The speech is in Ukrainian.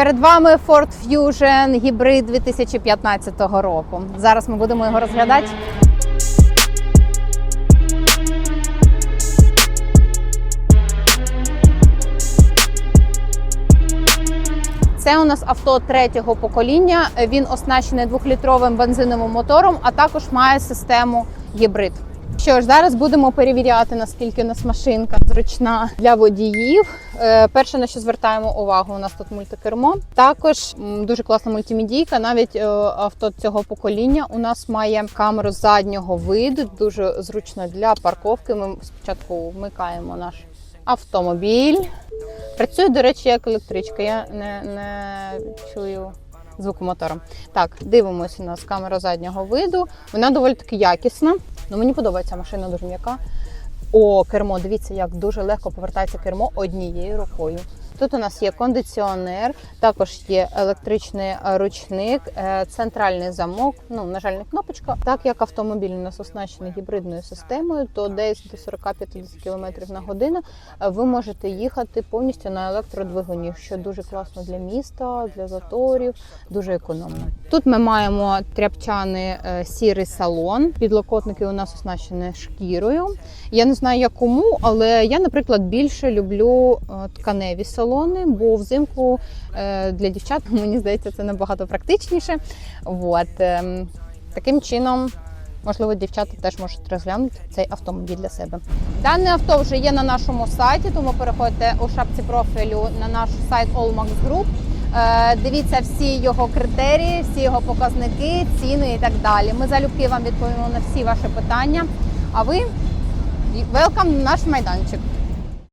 Перед вами Ford Fusion гібрид 2015 року. Зараз ми будемо його розглядати. Це у нас авто третього покоління. Він оснащений двохлітровим бензиновим мотором, а також має систему гібрид. Що ж, зараз будемо перевіряти, наскільки у нас машинка зручна для водіїв. Е, Перше, на що звертаємо увагу, у нас тут мультикермо. Також дуже класна мультимедійка. Навіть е, авто цього покоління у нас має камеру заднього виду, дуже зручно для парковки. Ми спочатку вмикаємо наш автомобіль. Працює, до речі, як електричка. Я не, не чую звуку мотора. Так, дивимося у нас камера заднього виду. Вона доволі таки якісна. Ну, мені подобається машина дуже м'яка. О, кермо, дивіться, як дуже легко повертається кермо однією рукою. Тут у нас є кондиціонер, також є електричний ручник, е, центральний замок. Ну, на жаль, не кнопочка. Так як автомобіль у нас оснащений гібридною системою, то десь до 40-50 км на годину е, ви можете їхати повністю на електродвигуні, що дуже класно для міста, для заторів, дуже економно. Тут ми маємо тряпчаний е, сірий салон. Підлокотники у нас оснащені шкірою. Я не знаю, як кому, але я, наприклад, більше люблю е, тканеві салони, бо взимку для дівчат мені здається це набагато практичніше. От, ем, таким чином. Можливо, дівчата теж можуть розглянути цей автомобіль для себе. Дане авто вже є на нашому сайті, тому переходьте у шапці профілю на наш сайт Allmax Group. Е, Дивіться всі його критерії, всі його показники, ціни і так далі. Ми залюбки вам відповімо на всі ваші питання. А ви welcome на наш майданчик.